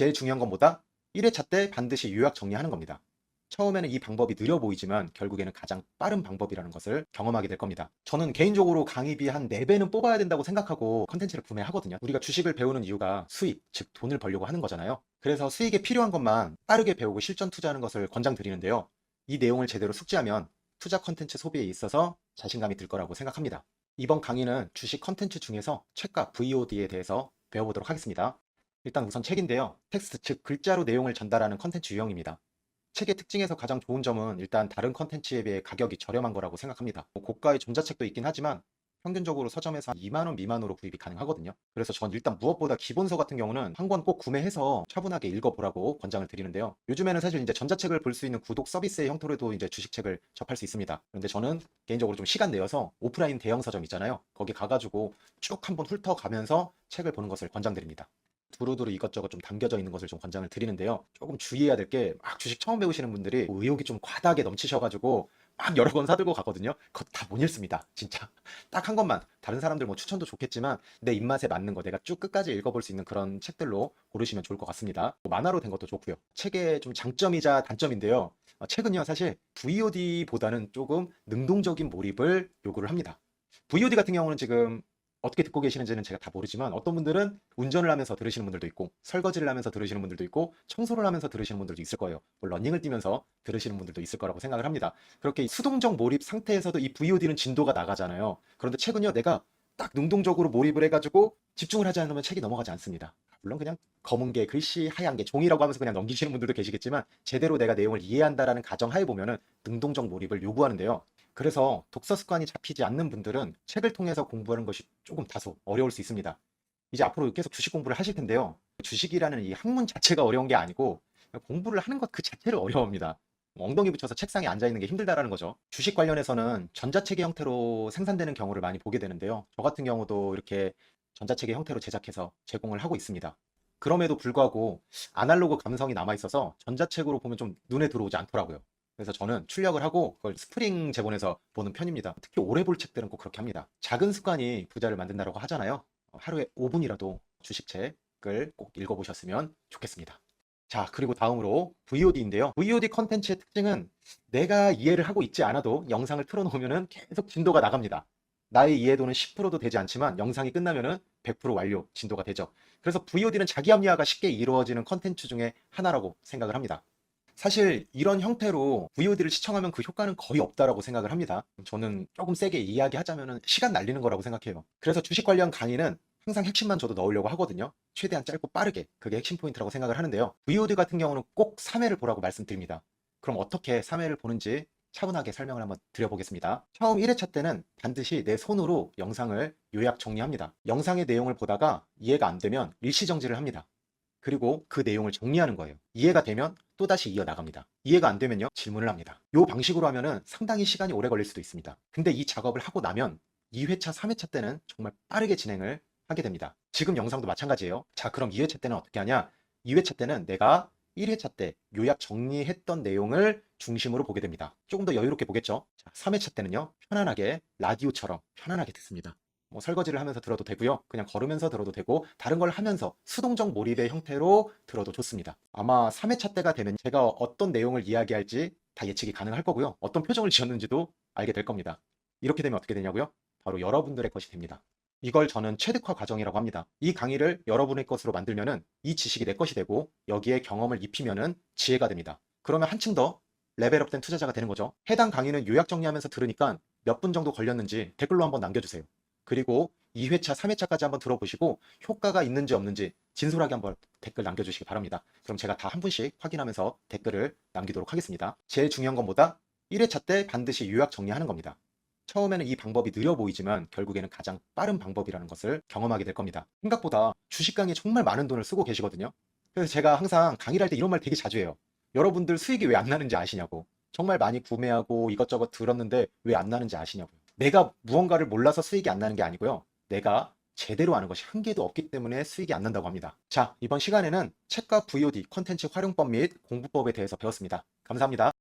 제일 중요한 건 뭐다? 1회차 때 반드시 요약 정리하는 겁니다. 처음에는 이 방법이 느려 보이지만 결국에는 가장 빠른 방법이라는 것을 경험하게 될 겁니다. 저는 개인적으로 강의비 한 4배는 뽑아야 된다고 생각하고 컨텐츠를 구매하거든요. 우리가 주식을 배우는 이유가 수익, 즉 돈을 벌려고 하는 거잖아요. 그래서 수익에 필요한 것만 빠르게 배우고 실전 투자하는 것을 권장드리는데요. 이 내용을 제대로 숙지하면 투자 컨텐츠 소비에 있어서 자신감이 들 거라고 생각합니다. 이번 강의는 주식 컨텐츠 중에서 책과 VOD에 대해서 배워보도록 하겠습니다. 일단 우선 책인데요. 텍스트, 즉 글자로 내용을 전달하는 컨텐츠 유형입니다. 책의 특징에서 가장 좋은 점은 일단 다른 컨텐츠에 비해 가격이 저렴한 거라고 생각합니다. 뭐 고가의 전자책도 있긴 하지만 평균적으로 서점에서 2만 원 미만으로 구입이 가능하거든요. 그래서 전 일단 무엇보다 기본서 같은 경우는 한 권 꼭 구매해서 차분하게 읽어보라고 권장을 드리는데요. 요즘에는 사실 이제 전자책을 볼 수 있는 구독 서비스의 형태로도 이제 주식책을 접할 수 있습니다. 그런데 저는 개인적으로 좀 시간 내어서 오프라인 대형 서점 있잖아요. 거기 가가지고 쭉 한번 훑어가면서 책을 보는 것을 권장드립니다. 두루두루 이것저것 좀 담겨져 있는 것을 좀 권장을 드리는데요. 조금 주의해야 될 게 막 주식 처음 배우시는 분들이 의욕이 좀 과다하게 넘치셔가지고 막 여러 권 사들고 가거든요. 그거 다 못 읽습니다. 진짜. 딱 한 권만. 다른 사람들 뭐 추천도 좋겠지만 내 입맛에 맞는 거 내가 쭉 끝까지 읽어볼 수 있는 그런 책들로 고르시면 좋을 것 같습니다. 뭐 만화로 된 것도 좋고요. 책의 좀 장점이자 단점인데요. 어, 책은요 사실 VOD보다는 조금 능동적인 몰입을 요구를 합니다. VOD 같은 경우는 지금 어떻게 듣고 계시는지는 제가 다 모르지만 어떤 분들은 운전을 하면서 들으시는 분들도 있고 설거지를 하면서 들으시는 분들도 있고 청소를 하면서 들으시는 분들도 있을 거예요. 뭐 러닝을 뛰면서 들으시는 분들도 있을 거라고 생각을 합니다. 그렇게 수동적 몰입 상태에서도 이 VOD는 진도가 나가잖아요. 그런데 책은요 내가 딱 능동적으로 몰입을 해가지고 집중을 하지 않으면 책이 넘어가지 않습니다. 물론 그냥 검은 게 글씨 하얀 게 종이라고 하면서 그냥 넘기시는 분들도 계시겠지만 제대로 내가 내용을 이해한다라는 가정하에 보면은 능동적 몰입을 요구하는데요. 그래서 독서 습관이 잡히지 않는 분들은 책을 통해서 공부하는 것이 조금 다소 어려울 수 있습니다. 이제 앞으로 계속 주식 공부를 하실 텐데요. 주식이라는 이 학문 자체가 어려운 게 아니고 공부를 하는 것 그 자체를 어려워합니다. 엉덩이 붙여서 책상에 앉아 있는 게 힘들다라는 거죠. 주식 관련해서는 전자책의 형태로 생산되는 경우를 많이 보게 되는데요. 저 같은 경우도 이렇게 전자책의 형태로 제작해서 제공을 하고 있습니다. 그럼에도 불구하고 아날로그 감성이 남아 있어서 전자책으로 보면 좀 눈에 들어오지 않더라고요. 그래서 저는 출력을 하고 그걸 스프링 제본해서 보는 편입니다. 특히 오래 볼 책들은 꼭 그렇게 합니다. 작은 습관이 부자를 만든다고 하잖아요. 어, 하루에 5분이라도 주식책을 꼭 읽어보셨으면 좋겠습니다. 자, 그리고 다음으로 VOD인데요. VOD 컨텐츠의 특징은 내가 이해를 하고 있지 않아도 영상을 틀어놓으면 계속 진도가 나갑니다. 나의 이해도는 10%도 되지 않지만 영상이 끝나면은 100% 완료 진도가 되죠. 그래서 VOD는 자기 합리화가 쉽게 이루어지는 컨텐츠 중에 하나라고 생각을 합니다. 사실 이런 형태로 VOD를 시청하면 그 효과는 거의 없다라고 생각을 합니다. 저는 조금 세게 이야기하자면 시간 날리는 거라고 생각해요. 그래서 주식 관련 강의는 항상 핵심만 저도 넣으려고 하거든요. 최대한 짧고 빠르게 그게 핵심 포인트라고 생각을 하는데요. VOD 같은 경우는 꼭 3회를 보라고 말씀드립니다. 그럼 어떻게 3회를 보는지 차분하게 설명을 한번 드려보겠습니다. 처음 1회차 때는 반드시 내 손으로 영상을 요약 정리합니다. 영상의 내용을 보다가 이해가 안 되면 일시정지를 합니다. 그리고 그 내용을 정리하는 거예요. 이해가 되면 또다시 이어나갑니다. 이해가 안 되면요, 질문을 합니다. 이 방식으로 하면은 상당히 시간이 오래 걸릴 수도 있습니다. 근데 이 작업을 하고 나면 2회차, 3회차 때는 정말 빠르게 진행을 하게 됩니다. 지금 영상도 마찬가지예요. 자, 그럼 2회차 때는 어떻게 하냐? 2회차 때는 내가 1회차 때 요약 정리했던 내용을 중심으로 보게 됩니다. 조금 더 여유롭게 보겠죠? 자, 3회차 때는요, 편안하게 라디오처럼 편안하게 듣습니다. 뭐 설거지를 하면서 들어도 되고요. 그냥 걸으면서 들어도 되고 다른 걸 하면서 수동적 몰입의 형태로 들어도 좋습니다. 아마 3회차 때가 되면 제가 어떤 내용을 이야기할지 다 예측이 가능할 거고요. 어떤 표정을 지었는지도 알게 될 겁니다. 이렇게 되면 어떻게 되냐고요? 바로 여러분들의 것이 됩니다. 이걸 저는 체득화 과정이라고 합니다. 이 강의를 여러분의 것으로 만들면은 이 지식이 내 것이 되고 여기에 경험을 입히면은 지혜가 됩니다. 그러면 한층 더 레벨업된 투자자가 되는 거죠. 해당 강의는 요약 정리하면서 들으니까 몇 분 정도 걸렸는지 댓글로 한번 남겨주세요. 그리고 2회차, 3회차까지 한번 들어보시고 효과가 있는지 없는지 진솔하게 한번 댓글 남겨주시기 바랍니다. 그럼 제가 다 한 분씩 확인하면서 댓글을 남기도록 하겠습니다. 제일 중요한 건 뭐다? 1회차 때 반드시 요약 정리하는 겁니다. 처음에는 이 방법이 느려 보이지만 결국에는 가장 빠른 방법이라는 것을 경험하게 될 겁니다. 생각보다 주식 강의에 정말 많은 돈을 쓰고 계시거든요. 그래서 제가 항상 강의를 할 때 이런 말 되게 자주 해요. 여러분들 수익이 왜 안 나는지 아시냐고. 정말 많이 구매하고 이것저것 들었는데 왜 안 나는지 아시냐고요. 내가 무언가를 몰라서 수익이 안 나는 게 아니고요. 내가 제대로 아는 것이 한 개도 없기 때문에 수익이 안 난다고 합니다. 자, 이번 시간에는 책과 VOD 컨텐츠 활용법 및 공부법에 대해서 배웠습니다. 감사합니다.